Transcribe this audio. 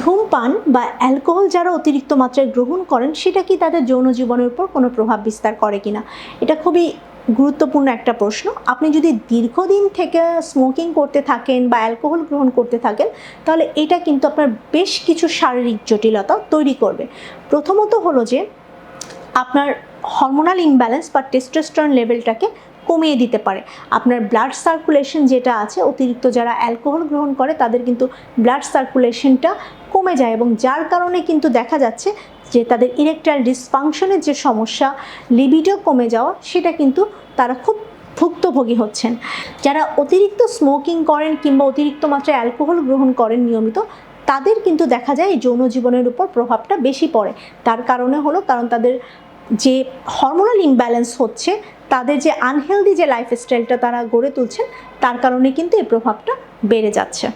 ধূমপান বা অ্যালকোহল যারা অতিরিক্ত মাত্রায় গ্রহণ করেন, সেটা কি তাদের যৌন জীবনের উপর কোনো প্রভাব বিস্তার করে কিনা? এটা খুবই গুরুত্বপূর্ণ একটা প্রশ্ন। আপনি যদি দীর্ঘদিন থেকে স্মোকিং করতে থাকেন বা অ্যালকোহল গ্রহণ করতে থাকেন, তাহলে এটা কিন্তু আপনার বেশ কিছু শারীরিক জটিলতা তৈরি করবে। প্রথমত হলো যে, আপনার হরমোনাল ইমব্যালেন্স বা টেস্টোস্টেরন লেভেলটাকে কমিয়ে দিতে পারে। আপনার ব্লাড সার্কুলেশন যেটা আছে, অতিরিক্ত যারা অ্যালকোহল গ্রহণ করে, তাদের কিন্তু ব্লাড সার্কুলেশনটা কমে যায় এবং যার কারণে কিন্তু দেখা যাচ্ছে যে তাদের ইরেকটাইল ডিসফাংশনের যে সমস্যা লিবিডো কমে যাওয়া, সেটা কিন্তু তারা খুব ভুক্তভোগী হচ্ছেন। যারা অতিরিক্ত স্মোকিং করেন কিংবা অতিরিক্ত মাত্রায় অ্যালকোহল গ্রহণ করেন নিয়মিত, তাদের কিন্তু দেখা যায় যৌন জীবনের উপর প্রভাবটা বেশি পড়ে। তার কারণে হলো কারণ তাদের যে হরমোনাল ইমব্যালেন্স হচ্ছে, তাদের যে আনহেলদি যে লাইফস্টাইলটা তারা গড়ে তুলছেন, তার কারণে কিন্তু এই প্রভাবটা বেড়ে যাচ্ছে।